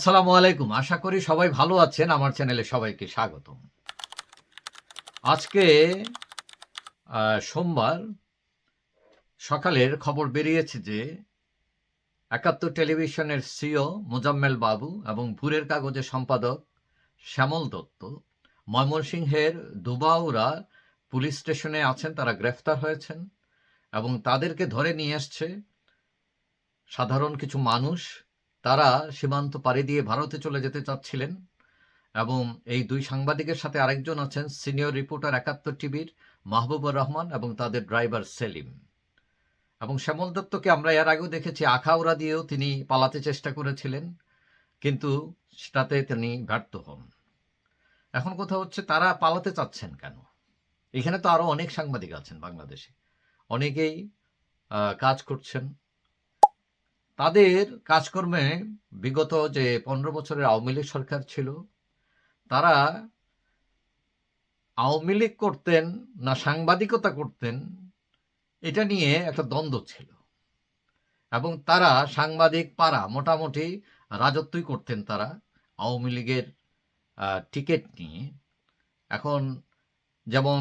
আসসালামু আলাইকুম। আশা করি সবাই ভালো আছেন। আমার চ্যানেলে সবাইকে স্বাগত আজকে সোমবার সকালের খবর বেরিয়েছে যে একাত্তর টেলিভিশনের সিও মোজাম্মেল বাবু এবং ভুরের কাগজের সম্পাদক শ্যামল দত্ত ময়মনসিংহের দুবাউরা পুলিশ স্টেশনে আছেন, তারা গ্রেফতার হয়েছেন এবং তাদেরকে ধরে নিয়ে এসছে সাধারণ কিছু মানুষ তারা সীমান্ত পাড়ি দিয়ে ভারতে চলে যেতে চাচ্ছিলেন এবং এই দুই সাংবাদিকের সাথে আরেকজন আছেন সিনিয়র রিপোর্টার একাত্তর টিভির মাহবুবুর রহমান এবং তাদের ড্রাইভার সেলিম। এবং শ্যামল দত্তকে আমরা এর আগেও দেখেছি, আখাউড়া দিয়েও তিনি পালাতে চেষ্টা করেছিলেন, কিন্তু সেটাতে তিনি ব্যর্থ হন। এখন কথা হচ্ছে, তারা পালাতে চাচ্ছেন কেন? এখানে তো আরও অনেক সাংবাদিক আছেন বাংলাদেশে। অনেকেই কাজ করছেন তাদের কাজকর্মে বিগত যে পনেরো বছরের আওয়ামী লীগ সরকার ছিল, তারা আওয়ামী লীগ করতেন না সাংবাদিকতা করতেন, এটা নিয়ে একটা দ্বন্দ্ব ছিল। এবং তারা সাংবাদিক পাড়া মোটামুটি রাজত্বই করতেন তারা আওয়ামী লীগের টিকিট নিয়ে। এখন যেমন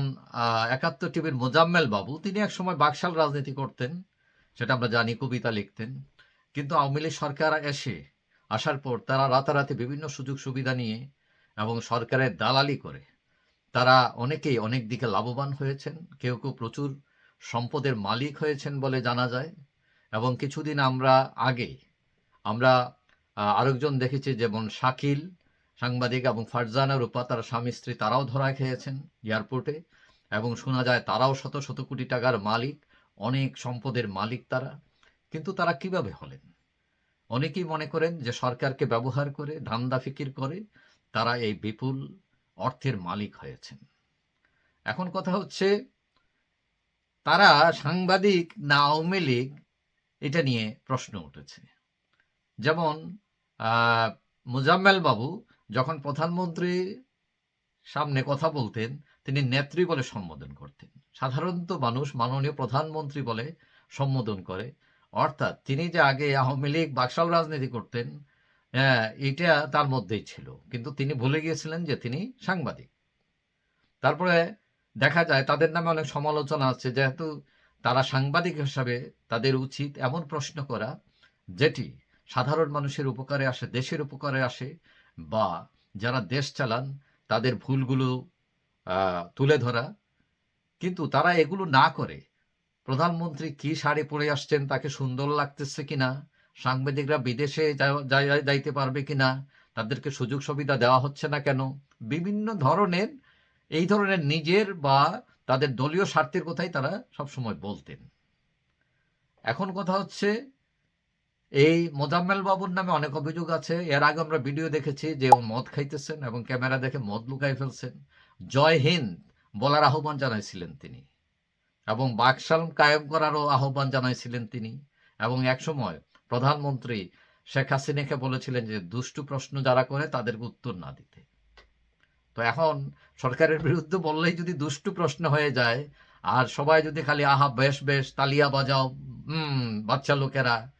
একাত্তর টিভির মোজাম্মেল বাবু, তিনি একসময় বাকশাল রাজনীতি করতেন, সেটা আমরা জানি কবিতা লিখতেন। কিন্তু আওয়ামী লীগ সরকার এসে আসার পর তারা রাতারাতি বিভিন্ন সুযোগ সুবিধা নিয়ে এবং সরকারের দালালি করে। তারা অনেকেই অনেক দিকে লাভবান হয়েছেন, কেউ কেউ প্রচুর সম্পদের মালিক হয়েছেন বলে জানা যায় এবং কিছুদিন আমরা আগে আমরা আরেকজন দেখেছি যেমন শাকিল সাংবাদিক এবং ফারজানা রূপা, তার স্বামী, স্ত্রী তারাও ধরা খেয়েছেন এয়ারপোর্টে এবং শোনা যায় তারাও শত শত কোটি টাকার মালিক, অনেক সম্পদের মালিক তারা। কিন্তু তারা কীভাবে হলেন? অনেকেই মনে করেন যে সরকারকে ব্যবহার করে, ধান্দা ফিকির করে তারা এই বিপুল অর্থের মালিক হয়েছেন। এখন কথা হচ্ছে, তারা সাংবাদিক না আওয়ামী লীগ এটা নিয়ে প্রশ্ন উঠেছে। যেমন মুজাম্মেল বাবু যখন প্রধানমন্ত্রী সামনে কথা বলতেন, তিনি নেত্রী বলে সম্বোধন করতেন। সাধারণত মানুষ মাননীয় প্রধানমন্ত্রী বলে সম্বোধন করে। অর্থাৎ তিনি যে আগে আওয়ামী লীগ বাকশাল রাজনীতি করতেন হ্যাঁ, এটা তার মধ্যেই ছিল। কিন্তু তিনি ভুলে গিয়েছিলেন যে তিনি সাংবাদিক। তারপরে দেখা যায় তাদের নামে অনেক সমালোচনা আছে যেহেতু তারা সাংবাদিক হিসাবে তাদের উচিত এমন প্রশ্ন করা যেটি সাধারণ মানুষের উপকারে আসে দেশের উপকারে আসে বা যারা দেশ চালান তাদের ভুলগুলো তুলে ধরা। কিন্তু তারা এগুলো না করে প্রধানমন্ত্রী কি শাড়ি পরে আসছেন, তাকে সুন্দর লাগতেছে কিনা? সাংবাদিকরা বিদেশে যাইতে পারবে কিনা? তাদেরকে সুযোগ সুবিধা দেওয়া হচ্ছে না কেন? বিভিন্ন ধরনের, এই ধরনের নিজের বা তাদের দলীয় স্বার্থের কথাই তারা সবসময় বলতেন। এখন কথা হচ্ছে, এই মোজাম্মেল বাবুর নামে অনেক অভিযোগ আছে। এর আগে আমরা ভিডিও দেখেছি যে ও মদ খাইতেছেন এবং ক্যামেরা দেখে মদ লুকাই ফেলছেন। জয় হিন্দ বলার আহ্বান জানাইছিলেন তিনি। এবং বাকশাল কায়েম করারও আহ্বান জানাইছিলেন তিনি। এবং একসময় প্রধানমন্ত্রী শেখ হাসিনাকে বলেছিলেন যে, দুষ্টু প্রশ্ন যারা করে তাদেরকে উত্তর না দিতে। তো এখন সরকারের বিরুদ্ধে বললেই যদি দুষ্টু প্রশ্ন হয়ে যায়, আর সবাই যদি খালি আহা বেশ বেশ, তালিয়া বাজাও, হুম, বাচ্চা লোকেরা,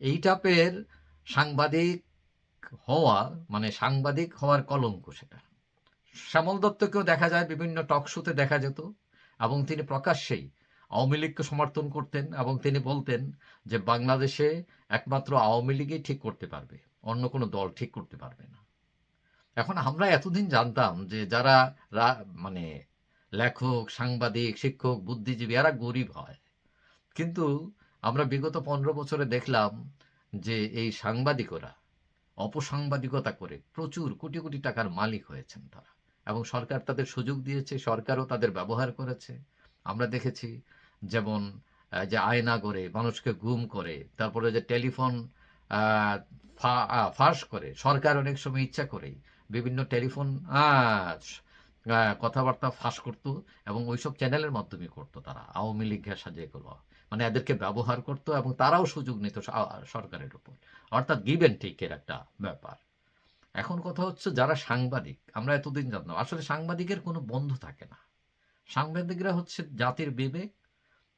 এই টাপের সাংবাদিক হওয়া মানে সাংবাদিক হওয়ার কলঙ্ক সেটা। শ্যামল দত্তকেও দেখা যায় বিভিন্ন টক শোতে দেখা যেত। এবং তিনি প্রকাশ্যেই আওয়ামী লীগকে সমর্থন করতেন এবং তিনি বলতেন যে বাংলাদেশে একমাত্র আওয়ামী লীগই ঠিক করতে পারবে, অন্য কোনো দল ঠিক করতে পারবে না। এখন আমরা এতদিন জানতাম যে যারা মানে লেখক, সাংবাদিক, শিক্ষক, বুদ্ধিজীবী, এরা গরিব হয়। কিন্তু আমরা বিগত পনেরো বছরে দেখলাম যে এই সাংবাদিকরা অপসাংবাদিকতা করে প্রচুর কোটি কোটি টাকার মালিক হয়েছেন তারা। এবং সরকার তাদের সুযোগ দিয়েছে, সরকারও তাদের ব্যবহার করেছে। আমরা দেখেছি যেমন যে আয়না করে, মানুষকে গুম করে, তারপরে যে টেলিফোন ফাঁস করে, সরকার অনেক সময় ইচ্ছা করেই বিভিন্ন টেলিফোন কথাবার্তা ফাঁস করত এবং ওইসব চ্যানেলের মাধ্যমে করতো তারা, আওয়ামী লীগের সাজে এগুলো। মানে এদেরকে ব্যবহার করত এবং তারাও সুযোগ নিত সরকারের উপর। অর্থাৎ গিভ অ্যান্ড টেকের একটা ব্যাপার। এখন কথা হচ্ছে যারা সাংবাদিক, আমরা এতদিন জানতাম, আসলে সাংবাদিকের কোনো বন্ধু থাকে না। সাংবাদিকরা হচ্ছে জাতির বিবেক,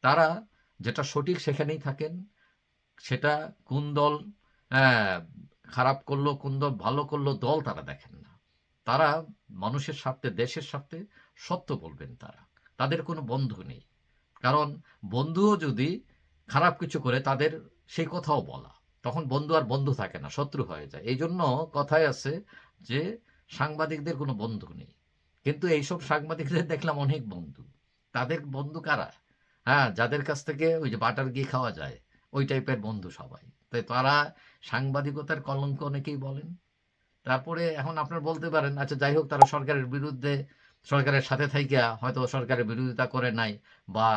তারা যেটা সঠিক সেখানেই থাকেন, সেটা কোন দল খারাপ করল, কোন দল ভালো করল, দল তারা দেখেন না। তারা মানুষের স্বার্থে, দেশের স্বার্থে সত্য বলবেন তারা। তাদের কোনো বন্ধু নেই। কারণ বন্ধুও যদি খারাপ কিছু করে, তাদের সেই কথাও বলা। তখন বন্ধু আর বন্ধু থাকে না, শত্রু হয়ে যায়। এই জন্য কথায় আছে যে সাংবাদিকদের কোনো বন্ধু নেই। কিন্তু এইসব সাংবাদিকদের দেখলাম অনেক বন্ধু। তাদের বন্ধু কারা? হ্যাঁ যাদের কাছ থেকে ওই যে বাটার ঘি খাওয়া যায়, ওই টাইপের বন্ধু সবাই। তাই তারা সাংবাদিকতার কলঙ্ক অনেকেই বলেন। তারপরে এখন আপনার বলতে পারেন আচ্ছা যাই হোক, তারা সরকারের বিরুদ্ধে, সরকারের সাথে থাইকা, হয়তো সরকারের বিরোধিতা করে নাই বা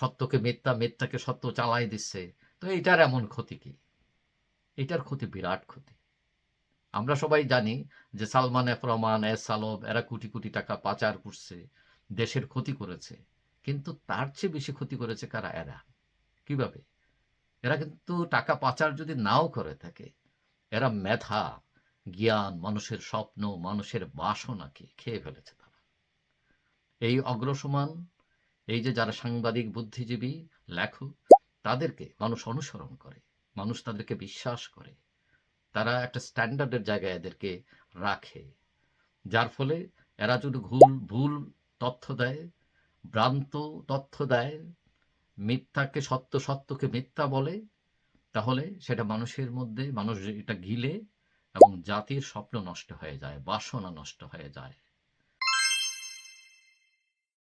সত্যকে মিথ্যা, মিথ্যাকে সত্য চালাই দিচ্ছে। তো এইটার এমন ক্ষতি কি? এটার ক্ষতি বিরাট ক্ষতি। আমরা সবাই জানি যে সালমান এফ রহমান, এস আলম এরা কোটি কোটি টাকা পাচার করছে, দেশের ক্ষতি করেছে। কিন্তু তার চেয়ে বেশি ক্ষতি করেছে কারা? এরা। কীভাবে? এরা কিন্তু টাকা পাচার যদি নাও করে থাকে, এরা মেধা, জ্ঞান, মানুষের স্বপ্ন, মানুষের বাসনাকে খেয়ে ফেলেছে তারা। এই অগ্রসমান, এই যে যারা সাংবাদিক, বুদ্ধিজীবী, লেখক তাদেরকে, মানুষ অনুসরণ করে, মানুষ তাদেরকে বিশ্বাস করে। তারা একটা স্ট্যান্ডার্ডের জায়গায় এদেরকে রাখে, যার ফলে এরা যদি ভুল ভুল তথ্য দেয়, ভ্রান্ত তথ্য দেয়, মিথ্যাকে সত্য, সত্যকে মিথ্যা বলে, তাহলে সেটা মানুষের মধ্যে, মানুষ এটা গিলে এবং জাতির স্বপ্ন নষ্ট হয়ে যায়, বাসনা নষ্ট হয়ে যায়।